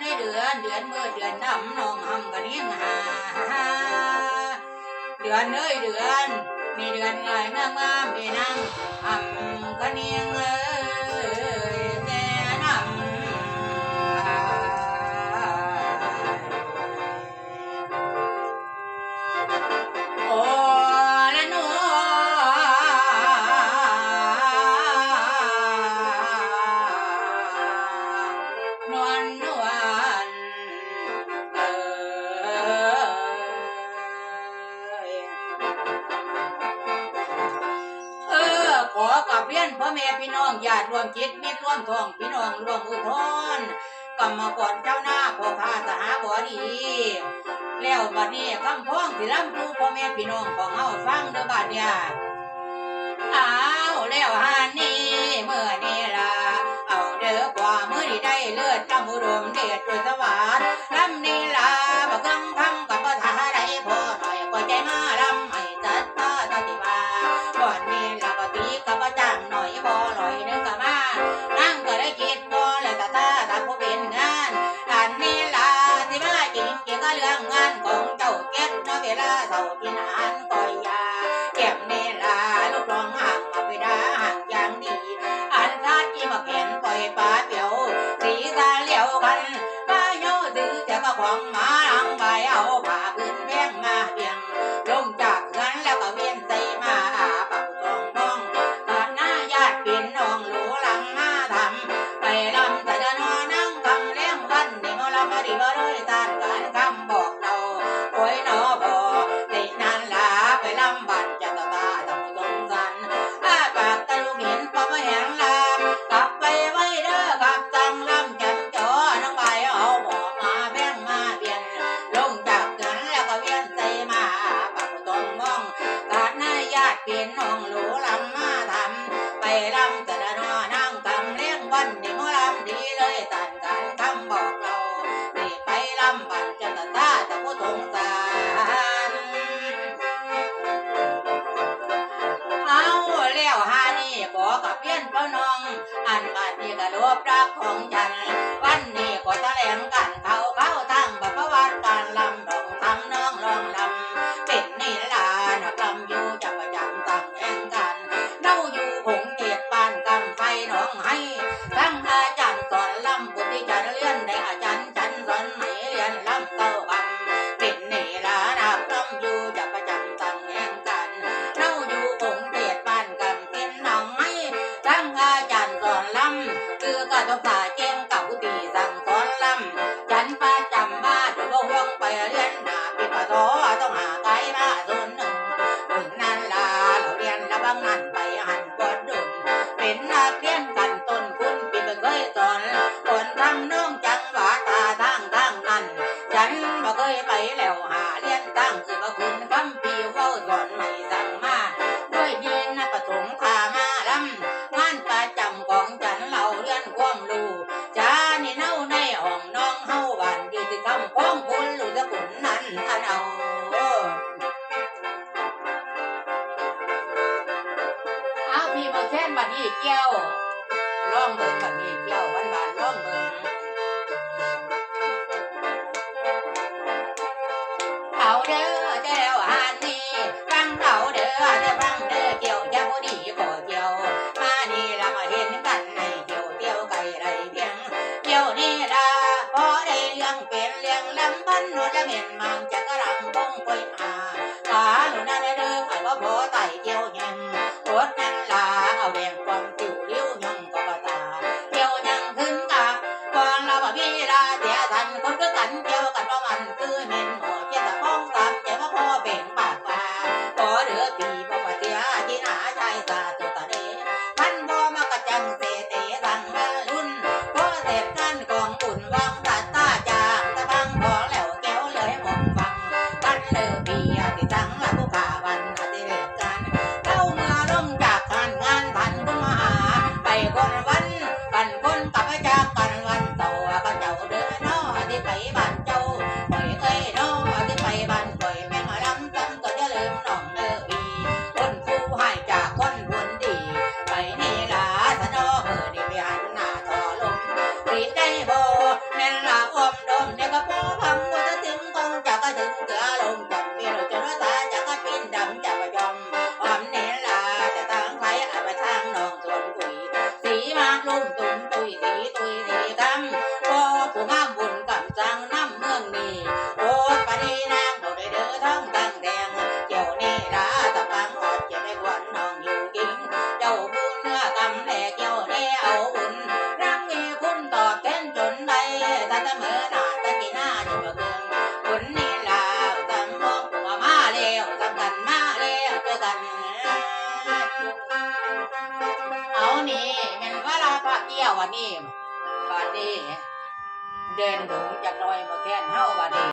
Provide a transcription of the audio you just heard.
ในเดือนเดือนเมื่อเดือนน้ำนองหำกันยิ่งหาเดือนเอ้ยเดือนมีเดือนไงยนางมาไมีนางหำกันยิ่งเอ้ย พ่อแม่พี่น้องญาติรวมจิตมิตรรวมทองพี่น้องรวมอุทนกรรมกรเจ้าหน้าพ่อข้าสหาบดี แล้วบัดนี้คำพ้องสิล่ำดูพ่อแม่พี่น้องของเฮาฟังเด้อบัดเนี่ยอ้าวแล้วฮานนี่เมื่อนี้ล่ะเอาเด้อกว่อมื้อนี้ได้เลือดจำอุดมเดชด้วยสวั Arrivano le tarde. การปฏิก็รมพรักของฉัน วันนี้ขอแถลงกัน ทั้งอาจารย์สอนลำคือการะทบสาแจ้งกับกุฏิสั่งสอนลำจันประจำมาจะลงลงไปเรียนหนาปิดปะโสต้องหาไกลมาส่วนหนึ่งหนึ่งนั่นลาเราเรียนระบังนั่นไปหันกบดดุนเป็นนักเรียนกันต้นคุณปิดไปเคยสอนคนทำน้องจังหวาตาทางทางนั้น ฉันบ่เคยไปแล้วหา เจ้าร่องเหมือนกับมี That นี้บาดนี้เดินดงจากน้อยมาแค่นเฮาบาดนี้